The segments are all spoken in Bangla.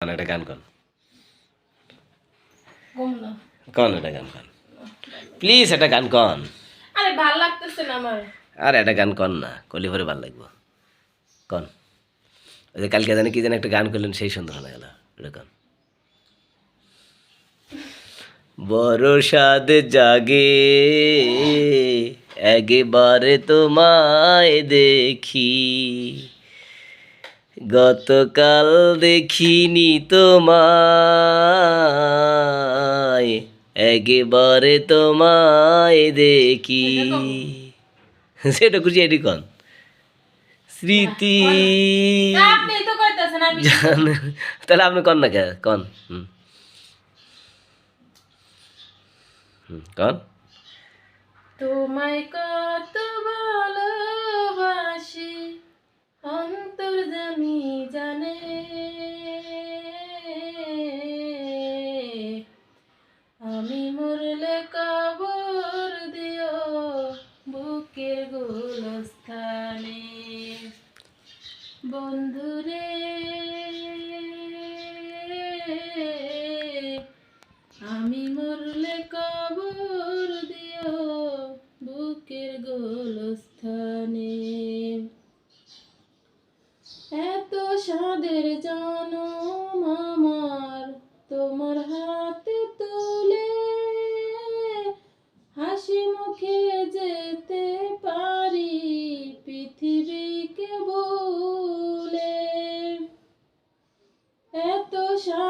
কন একটা গান কন কন একটা গান কন প্লিজ একটা গান কন আরে ভালো লাগতেছে না আমার। আর একটা গান কন না কলি ভরে ভালো লাগবো। কন। ওই যে কালকে জানি কি যেন একটা গান করলেন সেই সুন্দর হয়ে গেল। এটা কন। বড় স্বাদ জাগে একবারে তোমায় দেখি। গতকাল দেখিনি তোমায় একবারে তোমায় দেখি। সেটা খুশি এটি কন? স্মৃতি। তাহলে আপনি কন না কন? কন? তোমায় কত ভালোবাসি অন্তর জানি।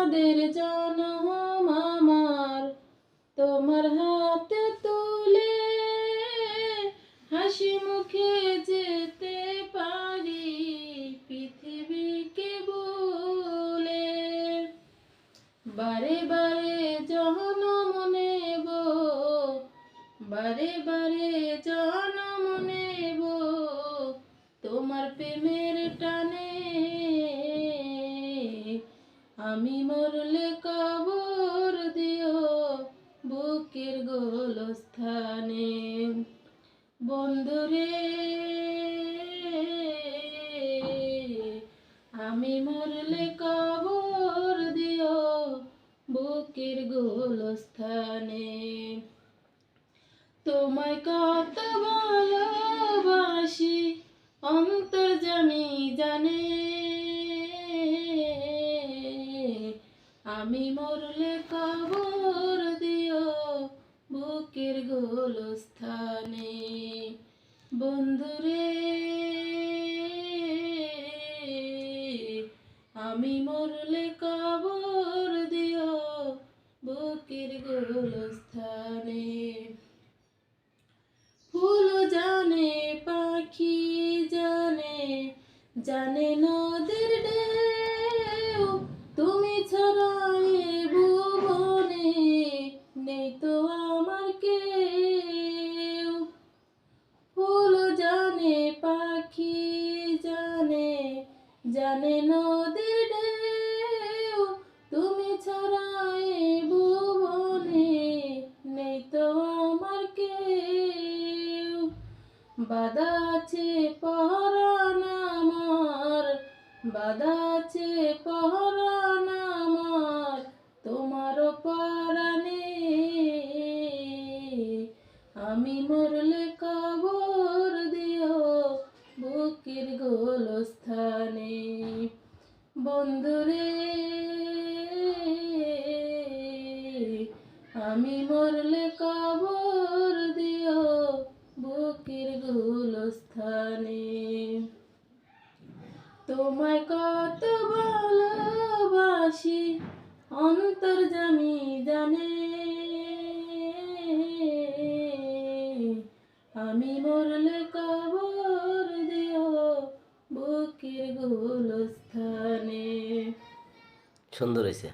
সাদের জনম আমার। তোমার হাতে তুলে হাসি মুখে যেতে পারি, পৃথিবীকে বলে বারে বারে জনম নেব বারে বারে মরলে কবর দিও বুকের গোলস্থানে। বন্ধুরে আমি মরলে কবর দিও বুকের গোলস্থানে। তোমায় কত ভালোবাসি অন্তর আমি মরলে কবর দিও বুকের গোলস্থানে। বন্ধুরে, আমি মরলে কবর দিও বুকের গোলস্থানে। ফুল জানে, পাখি জানে জানে নদীর জানে নদীর ঢেউ, তুমি ছাড়া এ ভুবনে নেই তো আমার কেউ। বাধা আছে পহরান আমার, বাধা আছে পহরান আমার, তোমার পরাণে। আমি মরলে বন্ধুরে, আমি মরলে কবর দিও বুকের গোলস্থানে। তোমায় কত ভালোবাসি, অন্তর জামি জানে। আমি মরলে সুন্দর হয়েছে